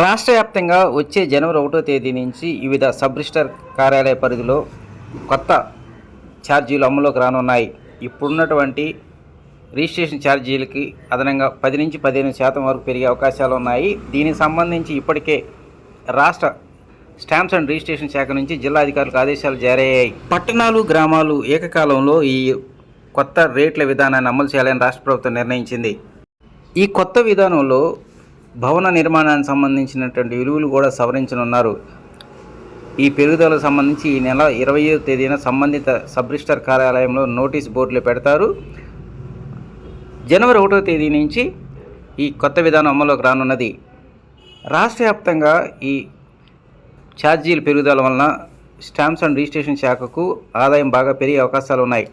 రాష్ట్ర వ్యాప్తంగా వచ్చే జనవరి ఒకటో తేదీ నుంచి వివిధ సబ్ రిజిస్టర్ కార్యాలయ పరిధిలో కొత్త ఛార్జీలు అమలులోకి రానున్నాయి. ఇప్పుడున్నటువంటి రిజిస్ట్రేషన్ ఛార్జీలకి అదనంగా పది నుంచి పదిహేను శాతం వరకు పెరిగే అవకాశాలు ఉన్నాయి. దీనికి సంబంధించి ఇప్పటికే రాష్ట్ర స్టాంప్స్ అండ్ రిజిస్ట్రేషన్ శాఖ నుంచి జిల్లా అధికారులకు ఆదేశాలు జారీ అయ్యాయి పట్టణాలు గ్రామాలు ఏకకాలంలో ఈ కొత్త రేట్ల విధానాన్ని అమలు చేయాలని రాష్ట్ర ప్రభుత్వం నిర్ణయించింది. ఈ కొత్త విధానంలో భవన నిర్మాణానికి సంబంధించినటువంటి విలువలు కూడా సవరించనున్నారు. ఈ పెరుగుదలకు సంబంధించి ఈ నెల ఇరవై తేదీన సంబంధిత సబ్ రిజిస్టర్ కార్యాలయంలో నోటీస్ బోర్డులు పెడతారు. జనవరి ఒకటో తేదీ నుంచి ఈ కొత్త విధానం అమల్లోకి రానున్నది. రాష్ట్ర వ్యాప్తంగా ఈ ఛార్జీల పెరుగుదల వలన స్టాంప్స్ అండ్ రిజిస్ట్రేషన్ శాఖకు ఆదాయం బాగా పెరిగే అవకాశాలు ఉన్నాయి.